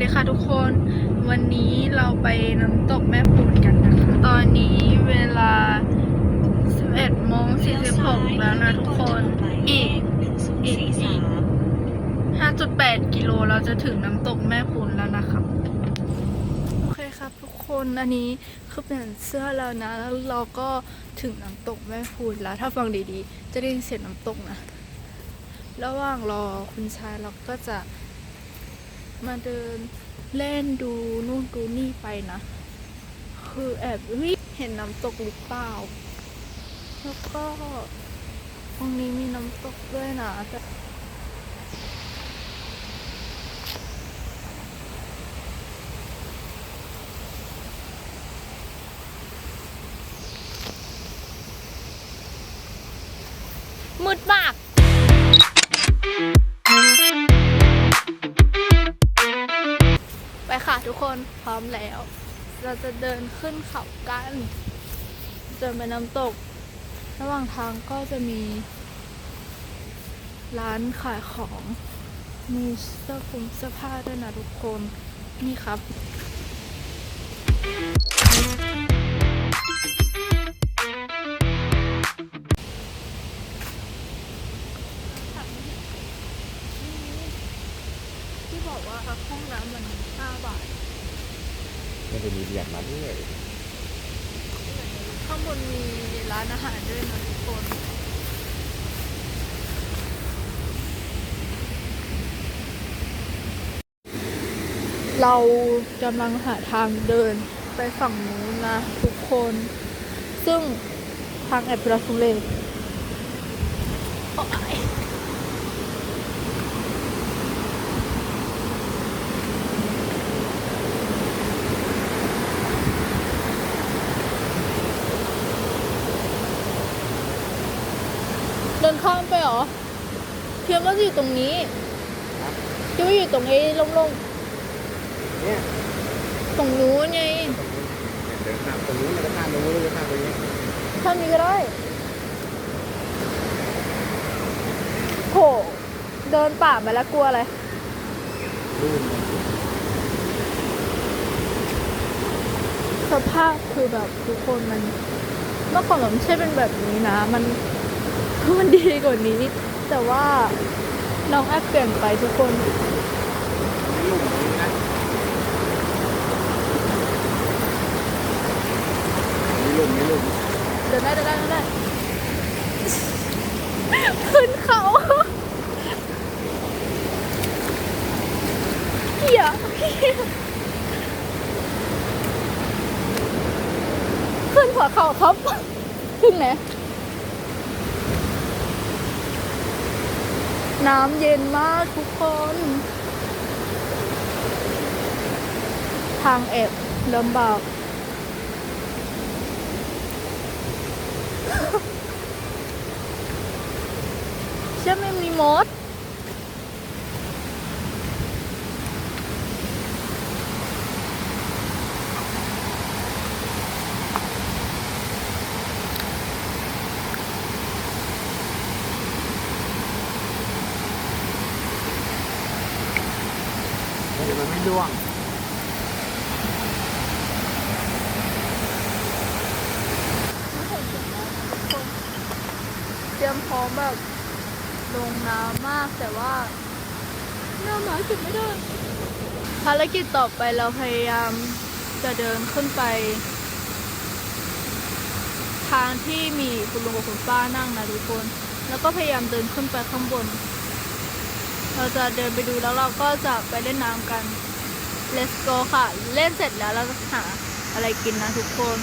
ดีค่ะทุกคน วันนี้เราไปน้ำตกแม่ปูนกันนะคะ ตอนนี้เวลา 11โมง46 แล้วนะทุกคน อีก อีกอีก5.8 กิโลเราจะถึงน้ำตกแม่ปูนแล้วนะครับ โอเคครับทุกคนอันนี้คือเปลี่ยนเสื้อแล้วนะ แล้วเราก็ถึงน้ำตกแม่พูนแล้ว ถ้าฟังดีๆ จะได้ยินเสียงน้ำตกนะ ระหว่างรอคุณชายเราก็จะ มาเดินเล่นดูนู่นดูนี่ไปนะ คือแอบเฮ้ยเห็นน้ำตกหรือเปล่า แล้วก็ตรงนี้มีน้ำตกด้วยนะแต่ คนพร้อมแล้ว เราจะเดินขึ้นเขากันจนไปน้ำตก ระหว่างทางก็จะมี ร้านขายของ มีเสื้อคลุมเสื้อผ้าด้วยนะทุกคน นี่ครับ ไม่ได้มีเรียญมาด้วยข้างบนมีร้านอาหารด้วยนะทุกคนเรากำลังหาทางเดินไปฝั่งนู้นนะทุกคน ซึ่งทางแอบทุรทุเลโอ๊ยเดินข้ามไปเหรอเพียงว่า จะอยู่ตรงนี้คิดว่าอยู่ตรงไอ้โล่งเนี่ยๆตรงนู้นไงเดินข้ามตรงนู้นแล้วก็ข้ามตรงนู้นแล้วก็ข้ามตรงนี้ท่านี้ก็ได้โหเดินป่าไปแล้วกลัวอะไร ลื่นสภาพคือแบบทุกคนมันเมื่อก่อนมันไม่ใช่เป็นแบบนี้นะ มันมันดีกว่านี้ แต่ว่า น้องแอปเปลี่ยนไปทุกคนมีหลุมตรงนี้นะมีหลุมมีหลุมเดินได้เดินได้เดินได้ขึ้นเขาเหี้ยขึ้นหัวเขาครับถึงไหน น้ำเย็นมากทุกคน ทางแอบลำบาก ใช่ไม่มีมด เดี๋ยวมันไม่ร่วง เตรียมพร้อมแบบลงน้ำมากแต่ว่าหน้าหมาเก็บไม่ได้ ภารกิจต่อไปเราพยายามจะเดินขึ้นไป ทางที่มีคุณลุงกับคุณป้านั่งนะทุกคน แล้วก็พยายามเดินขึ้นไปข้างบน เราจะเดินไปดูแล้วเราก็จะไปเล่นน้ำกัน let's go ค่ะ เล่นเสร็จแล้วเราจะหาอะไรกินนะทุกคน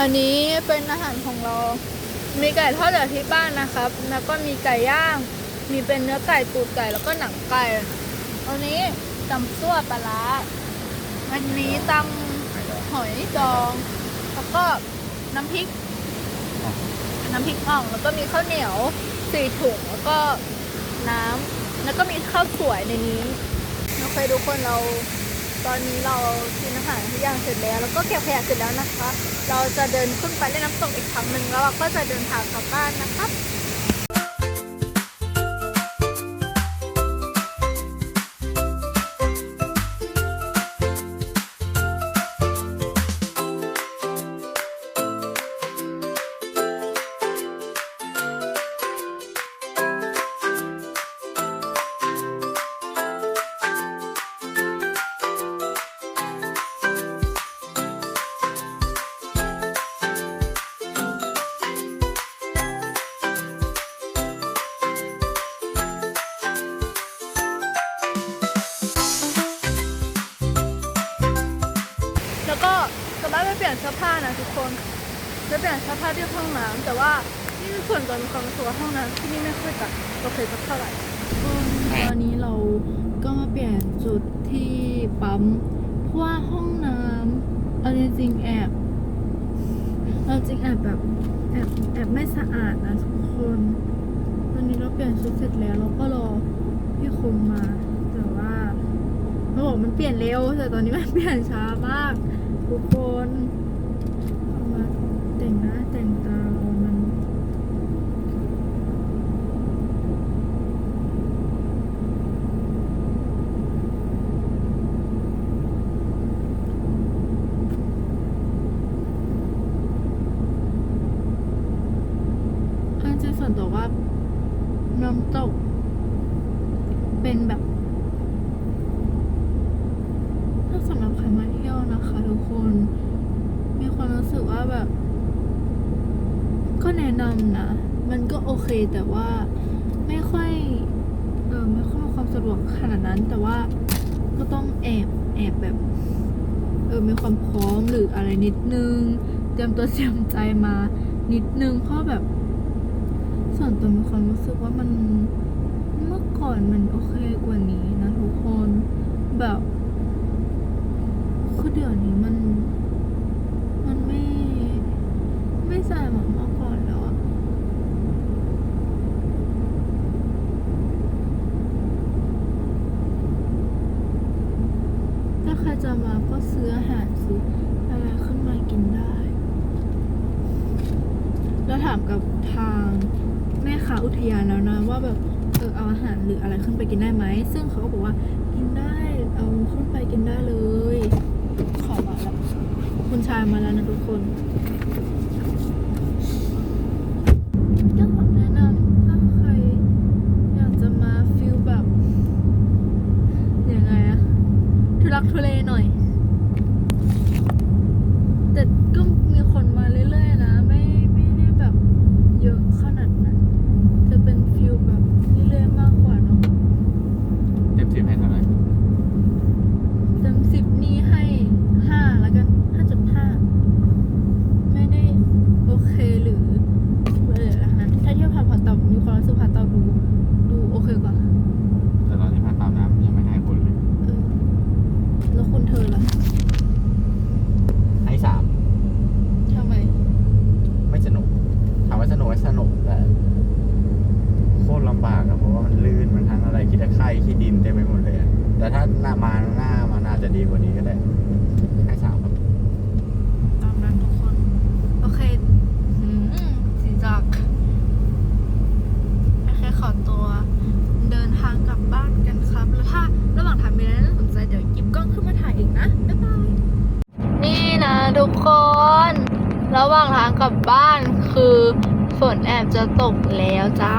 อันนี้เป็นอาหารของเรา มีไก่ทอดจากที่บ้านนะครับ แล้วก็มีไก่ย่าง มีเป็นเนื้อไก่ตูดไก่แล้วก็หนังไก่ อันนี้ตำซั่วปลาร้าอันนี้ตำหอยดอง แล้วก็น้ำพริก น้ำพริกอ่อง แล้วก็มีข้าวเหนียวสี่ถุง แล้วก็น้ำ แล้วก็มีข้าวสวยในนี้ โอเคทุกคนเราตอนนี้เรากินอา หารทุกอย่างเสร็จแล้ว แล้วก็เก็บขยะเสร็จแล้วนะคะ เราจะเดินขึ้นไปเล่นน้ำตกอีกครั้งหนึ่งแล้วเราก็จะเดินทางกลับบ้านนะครับ กลับบ้าไปเปลี่ยนเสื้อผ้านะทุกคนจะเปลี่ยนเสื้อผ้าที่ห้องน้ำแต่ว่านี่ส่วนตัวมีความรู้สึกว่าห้องน้ำที่นี่ไม่ค่อยจะโอเคสักเท่าไหร่ตอนนี้เราก็มาเปลี่ยนจุดที่ปั๊มเพราะว่าห้องน้ำเอาจริงแอบเอาจริงแอบแบบแอบแอบไม่สะอาดนะทุกคนตอนนี้เราเปลี่ยนชุดเสร็จแล้วเราก็รอพี่คงมา แต่ว่าเขาบอกมันเปลี่ยนเร็วแต่ตอนนี้มันเปลี่ยนช้ามาก ทุกคนมาแต่งหน้าแต่งตาเรามัน อันจริงส่วนตัวว่าน้ำตก เป็นแบบ ถ้าสำหรับใครมาเที่ยวนะคะทุกคน มีความรู้สึกว่าแบบ ก็ แนะนำนะ มันก็โอเคแต่ว่าไม่ค่อยเออไม่ค่อยมีความสะดวกขนาดนั้น แต่ว่าก็ต้องแอบแอบแบบ เออมีความพร้อมหรืออะไรนิดนึงเตรียมตัวเตรียมใจมานิดนึงเพราะแบบ ส่วนตัวมีความรู้สึกว่ามันเมื่อก่อนมันโอเคกว่านี้นะทุกคนแบบคือเดี๋ยวนี้มัน มันไม่ ไม่ใส่หมือกอนแล้วอะถ้าใครจะมาก็ซื้ออาหารซื้ออะไรขึ้นมากินได้ แล้วถามกับทางแม่ค้า อุทยานแล้วนะว่าแบบเออเอาอาหารหรืออะไรขึ้นไปกินได้ไหม ซึ่งเขาก็บอกว่ากินได้เอาขึ้นไปกินได้เลย ขอมาแล้วคุณชายมาแล้วนะทุกคนก็แนะนำถ้าใครอยากจะมาฟิลแบบยังไงอะทุลักทุเลหน่อย แต่ก็มีคนมาเรื่อยๆนะ ไม่ไม่ได้แบบเยอะขนาดนั้นจะเป็นฟิลแบบเรื่อยๆมากกว่าเนาะ เต็มสิบให้เท่าไหร่ เต็มสิบนี่ให้ห้าแล้วกันห้าจุดห้าไม่ได้โอเคหรือเลยนะถ้าเทียบผ่านผ่านเตามีความรู้สึกผ่านเตาดูดูโอเคกว่า แต่ตอนที่ผ่านตามน้ำยังไม่ให้คนเลย เออแล้วคุณเธอล่ะ ให้สาม ทำไม ไม่สนุกถามว่าสนุกไหมสนุกแต่โคตรลำบากอะเพราะว่ามันลื่นมันทั้งอะไรขี้ตะไคร่ขี้ดินเต็มไปหมดเลยอะแต่ถ้าหน้ามาหน้ามันอาจจะดีกว่านี้ก็ได้ ให้สามครับ ตามนั้นทุกคน โอเคหืมสีจักโอเคขอตัว เดินทางกลั บ้านกันครับ แล้วถ้าระหว่างทางมีอะไรน่าสนใจเดี๋ยวหยิบกล้องขึ้นมาถ่ายอีกนะ บ๊ายบาย นี่นะทุกคน ระหว่างทางกลับบ้านคือฝนแอบจะตกแล้วจ้า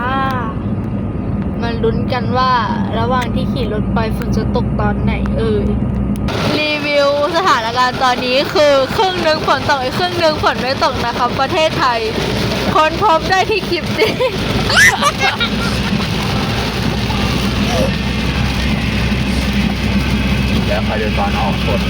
มันลุ้นกันว่าระหว่างที่ขี่รถไปฝนจะตกตอนไหนเอ่ย รีวิวสถานการณ์ตอนนี้คือครึ่งหนึ่งฝนตกอีกครึ่งหนึ่งฝนไม่ตกนะครับ ประเทศไทย ค้นพบได้ที่คลิปนี้ แล้วคอยดูตอนออกกด